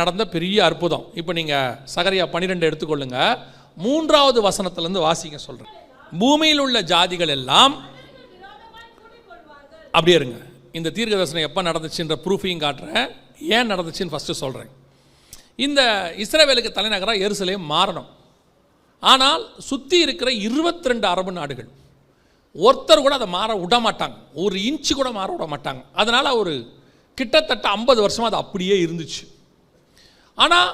நடந்த பெரிய அற்புதம். இப்போ நீங்கள் சகரியா பன்னிரெண்டு எடுத்துக்கொள்ளுங்க. மூன்றாவது வசனத்திலேருந்து வாசிங்க சொல்கிறேன் பூமியில் உள்ள ஜாதிகள் எல்லாம் அப்படியே இருங்க. இந்த தீர்க்க தரிசனம் எப்போ நடந்துச்சுன்ற ப்ரூஃபையும் காட்டுறேன். ஏன் நடந்துச்சுன்னு ஃபஸ்ட்டு சொல்கிறேன் இந்த இஸ்ரேவேலுக்கு தலைநகராக எருசலேம் மாறணும். ஆனால் சுற்றி இருக்கிற 22 அரபு நாடுகள் ஒருத்தர் கூட அதை மாற விட மாட்டாங்க. ஒரு இன்ச்சு கூட மாற விட மாட்டாங்க. அதனால் ஒரு கிட்டத்தட்ட ஐம்பது வருஷமாக அது அப்படியே இருந்துச்சு. ஆனால்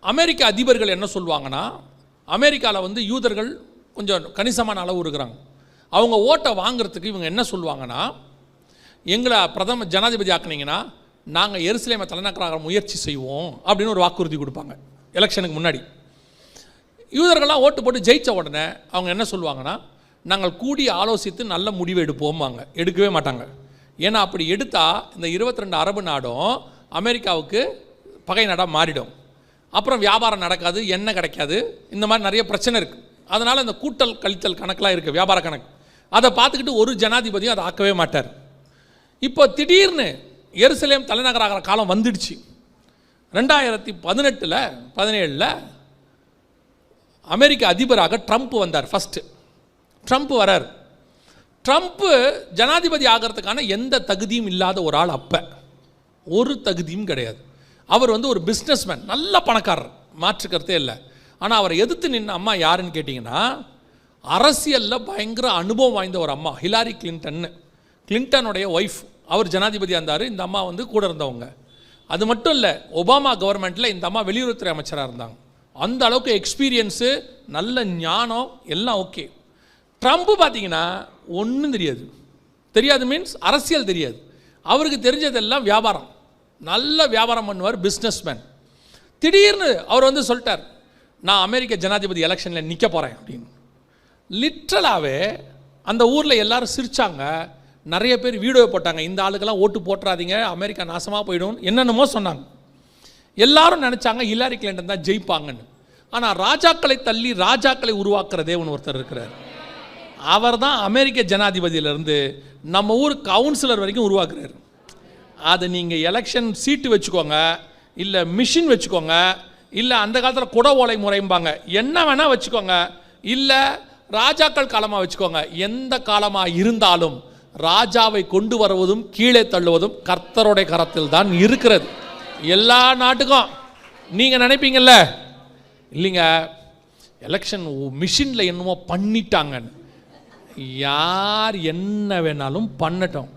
அமெரிக்க அதிபர்கள் என்ன சொல்லுவாங்கன்னா அமெரிக்காவில் வந்து யூதர்கள் கொஞ்சம் கணிசமான அளவு இருக்கிறாங்க. அவங்க ஓட்டை வாங்குறதுக்கு இவங்க என்ன சொல்லுவாங்கன்னா எங்களை பிரதம ஜனாதிபதி ஆக்குனீங்கன்னா நாங்கள் எருசலேமை தலைநகராக முயற்சி செய்வோம் அப்படின்னு ஒரு வாக்குறுதி கொடுப்பாங்க எலெக்ஷனுக்கு முன்னாடி. யூதர்கள்லாம் ஓட்டு போட்டு ஜெயித்த உடனே அவங்க என்ன சொல்லுவாங்கன்னா நாங்கள் கூடி ஆலோசித்து நல்ல முடிவு எடுப்போம்பாங்க. எடுக்கவே மாட்டாங்க. ஏன்னா அப்படி எடுத்தால் இந்த 22 அரபு நாடும் அமெரிக்காவுக்கு பகை நாடாக மாறிடும். அப்புறம் வியாபாரம் நடக்காது எண்ணெய் கிடைக்காது. இந்த மாதிரி நிறைய பிரச்சனை இருக்குது அதனால் இந்த கூட்டல் கழித்தல் கணக்கெலாம் இருக்குது வியாபார கணக்கு. அதை பார்த்துக்கிட்டு ஒரு ஜனாதிபதியும் அதை ஆக்கவே மாட்டார். இப்போ திடீர்னு எருசலேம் தலைநகராகிற காலம் வந்துடுச்சு. ரெண்டாயிரத்தி பதினெட்டில் பதினேழில் அமெரிக்க அதிபராக ட்ரம்ப் வந்தார் ஃபஸ்ட்டு ட்ரம்ப் வரார். ட்ரம்ப்பு ஜனாதிபதி ஆகிறதுக்கான எந்த தகுதியும் இல்லாத ஒரு ஆள் அப்போ. ஒரு தகுதியும் கிடையாது. அவர் வந்து ஒரு பிஸ்னஸ்மேன் நல்ல பணக்காரர். மாற்றுக்கிறதே இல்லை. ஆனால் அவரை எதிர்த்து நின்ன அம்மா யாருன்னு கேட்டிங்கன்னா அரசியலில் பயங்கர அனுபவம் வாய்ந்த ஒரு அம்மா ஹிலாரி கிளின்டன்னு கிளின்டனுடைய ஒய்ஃப் அவர் ஜனாதிபதியாக இருந்தார் இந்த அம்மா வந்து கூட இருந்தவங்க. அது மட்டும் இல்லை ஒபாமா கவர்மெண்ட்டில் இந்த அம்மா வெளியுறவுத்துறை அமைச்சராக இருந்தாங்க. அந்த அளவுக்கு எக்ஸ்பீரியன்ஸு நல்ல ஞானம் எல்லாம் ஓகே ட்ரம்ப்பு பார்த்தீங்கன்னா ஒன்றும் தெரியாது. தெரியாது மீன்ஸ் அரசியல் தெரியாது. அவருக்கு தெரிஞ்சதெல்லாம் வியாபாரம். நல்ல வியாபாரம் பண்ணுவார் பிஸ்னஸ்மேன் திடீர்னு அவர் வந்து சொல்லிட்டார் நான் அமெரிக்க ஜனாதிபதி எலெக்ஷனில் நிற்க போகிறேன் அப்படின்னு. லிட்ரலாகவே அந்த ஊரில் எல்லோரும் சிரித்தாங்க நிறைய பேர் வீடியோ போட்டாங்க. இந்த ஆளுக்கெல்லாம் ஓட்டு போட்டுறாதீங்க அமெரிக்கா நாசமாக போயிடும் என்னென்னமோ சொன்னாங்க. எல்லாரும் நினச்சாங்க ஹில்லாரி கிளின்டன் தான் ஜெயிப்பாங்கன்னு. ஆனால் ராஜாக்களை தள்ளி ராஜாக்களை உருவாக்குற தேவன் ஒருத்தர் இருக்கிறார். அவர் தான் அமெரிக்க ஜனாதிபதியிலேருந்து நம்ம ஊர் கவுன்சிலர் வரைக்கும் உருவாக்குறாரு. அதை நீங்கள் எலெக்ஷன் சீட்டு வச்சுக்கோங்க இல்லை மிஷின் வச்சுக்கோங்க இல்லை அந்த காலத்தில் குட ஓலை முறைம்பாங்க. என்ன வேணால் வச்சுக்கோங்க. இல்லை ராஜாக்கள் காலமாக வச்சுக்கோங்க. எந்த காலமாக இருந்தாலும் ராஜாவை கொண்டு வருவதும் கீழே தள்ளுவதும் கர்த்தருடைய கரத்தில் தான் இருக்கிறது. எல்லா நாட்டுக்கும். நீங்கள் நினைப்பீங்கல்ல? இல்லைங்க. எலெக்ஷன் மிஷினில் என்னமோ பண்ணிட்டாங்கன்னு. யார் என்ன வேணாலும் பண்ணட்டும்.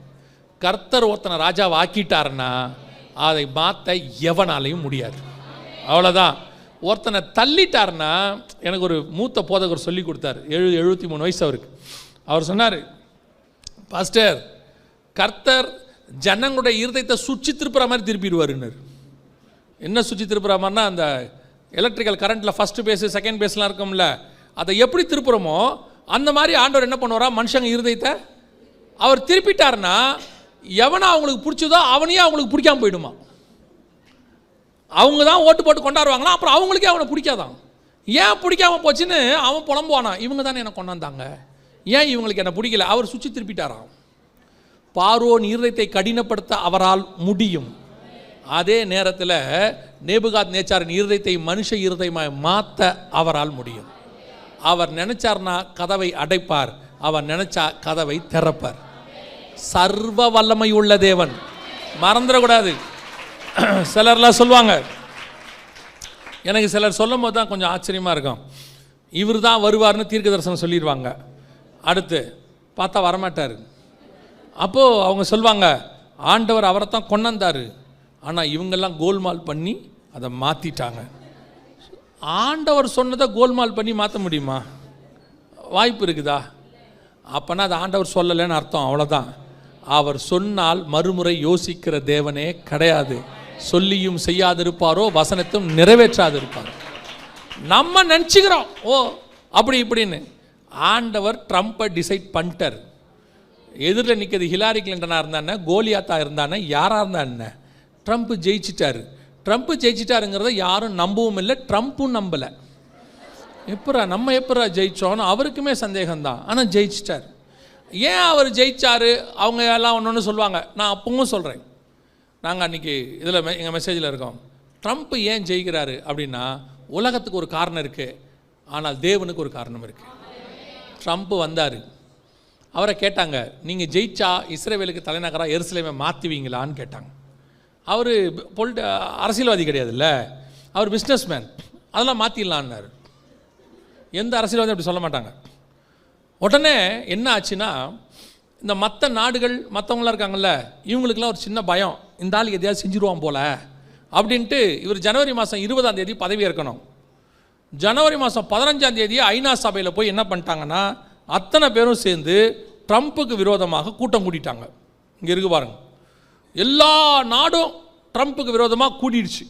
கர்த்தர் ஒருத்தனை ராஜாவை ஆக்கிட்டாருன்னா அதை மாற்ற எவனாலையும் முடியாது. அவ்வளோதான் ஒருத்தனை தள்ளிட்டாருன்னா எனக்கு ஒரு மூத்த போதகர் சொல்லி கொடுத்தாரு. எழு எழுபத்தி மூணு வயசு அவருக்கு. அவர் சொன்னார் பாஸ்டர் கர்த்தர் ஜனங்களுடைய இருதயத்தை சுற்றி திருப்புற மாதிரி திருப்பிடுவாருன்னு என்ன சுற்றி திருப்புற மாதிரினா அந்த எலக்ட்ரிக்கல் கரண்ட்டில் ஃபஸ்ட்டு பேஸு செகண்ட் பேஸ்லாம் இருக்கும்ல அதை எப்படி திருப்புறமோ அந்த மாதிரி ஆண்டவர் என்ன பண்ணுவாரா மனுஷங்க இருதயத்தை அவர் திருப்பிட்டாருன்னா எவனை அவங்களுக்கு பிடிச்சதோ அவனையே அவங்களுக்கு பிடிக்காம போயிடுமா? அவங்க தான் ஓட்டு போட்டு கொண்டாடுவாங்களா? அப்புறம் அவங்களுக்கே அவனை பிடிக்காதான் ஏன் பிடிக்காம போச்சுன்னு அவன் புலம்புவானா? இவங்க தானே என்னை கொண்டாந்தாங்க. ஏன் இவங்களுக்கு என்னை பிடிக்கல? அவர் சுற்றி திருப்பிட்டாராம். பார்வோன் நீரத்தை கடினப்படுத்த அவரால் முடியும். அதே நேரத்தில் நேபுகாத் நேச்சாரின் இருதயத்தை மனுஷ இருதயமாக மாற்ற அவரால் முடியும். அவர் நினைச்சார்னா கதவை அடைப்பார். அவர் நினைச்சா கதவை திறப்பார். சர்வ வல்லமை உள்ள தேவன். மறந்துடக்கூடாது. சிலர்லாம் சொல்லுவாங்க. எனக்கு சிலர் சொல்லும் போது தான் கொஞ்சம் ஆச்சரியமாக இருக்கும். இவர் தான் வருவார்னு தீர்க்க தரிசனம் சொல்லிடுவாங்க அடுத்து பார்த்தா வரமாட்டார். அப்போது அவங்க சொல்லுவாங்க ஆண்டவர் அவரை தான் கொண்டாந்தார் ஆனால் இவங்கெல்லாம் கோல்மால் பண்ணி அதை மாற்றிட்டாங்க ஆண்டவர் சொன்னதை கோல்மால் பண்ணி மாற்ற முடியுமா? வாய்ப்பு இருக்குதா? அப்போனா அது ஆண்டவர் சொல்லலைன்னு அர்த்தம் அவ்வளோதான் அவர் சொன்னால் மறுமுறை யோசிக்கிற தேவனே கிடையாது. சொல்லியும் செய்யாதிருப்பாரோ வசனத்தும் நிறைவேற்றாதிருப்பார். நம்ம நினச்சிக்கிறோம் ஓ அப்படி இப்படின்னு. ஆண்டவர் ட்ரம்ப்பை டிசைட் பண்ணிட்டார். எதிரில் நிற்கிறது ஹிலாரி கிளின்டனாக இருந்தானே கோலியாத்தா இருந்தானே யாராக இருந்தா ட்ரம்ப் ஜெயிச்சிட்டாரு. ட்ரம்ப் ஜெயிச்சிட்டாருங்கிறத யாரும் நம்பவும் இல்லை ட்ரம்ப்பும் நம்பலை. எப்பரா நம்ம எப்பரா ஜெயித்தோன்னு அவருக்குமே சந்தேகம்தான். ஆனால் ஜெயிச்சிட்டார். ஏன் அவர் ஜெயிச்சாரு? அவங்க எல்லாம் ஒன்று ஒன்று சொல்லுவாங்க. நான் அப்பவும் சொல்கிறேன் நாங்கள் அன்றைக்கி இதில் எங்கள் மெசேஜில் இருக்கோம். ட்ரம்ப் ஏன் ஜெயிக்கிறாரு அப்படின்னா உலகத்துக்கு ஒரு காரணம் இருக்குது ஆனால் தேவனுக்கு ஒரு காரணம் இருக்குது ட்ரம்ப் வந்தார். அவரை கேட்டாங்க நீங்கள் ஜெயிச்சா இஸ்ரேவேலுக்கு தலைநகராக எருசலேமை மாற்றுவீங்களான்னு கேட்டாங்க. அவர் பொலிட்ட அரசியல்வாதி கிடையாதுல்ல. அவர் பிஸ்னஸ்மேன் அதெல்லாம் மாற்றிடலான்னாரு எந்த அரசியல்வாதியும் அப்படி சொல்ல மாட்டாங்க. உடனே என்ன ஆச்சுன்னா இந்த மற்ற நாடுகள் மற்றவங்களாம் இருக்காங்கல்ல இவங்களுக்கெல்லாம் ஒரு சின்ன பயம். இந்த ஆள் எதையாவது செஞ்சுருவான் போல. அப்படின்ட்டு இவர் ஜனவரி மாதம் இருபதாம் தேதி பதவி ஏற்கணும். ஜனவரி மாதம் பதினஞ்சாம் தேதி ஐநா சபையில் போய் என்ன பண்ணிட்டாங்கன்னா அத்தனை பேரும் சேர்ந்து ட்ரம்ப்புக்கு விரோதமாக கூட்டம் கூட்டிட்டாங்க இங்கே இருக்கு பாருங்க. எல்லா நாடும் ட்ரம்ப்புக்கு விரோதமாக கூட்டிடுச்சு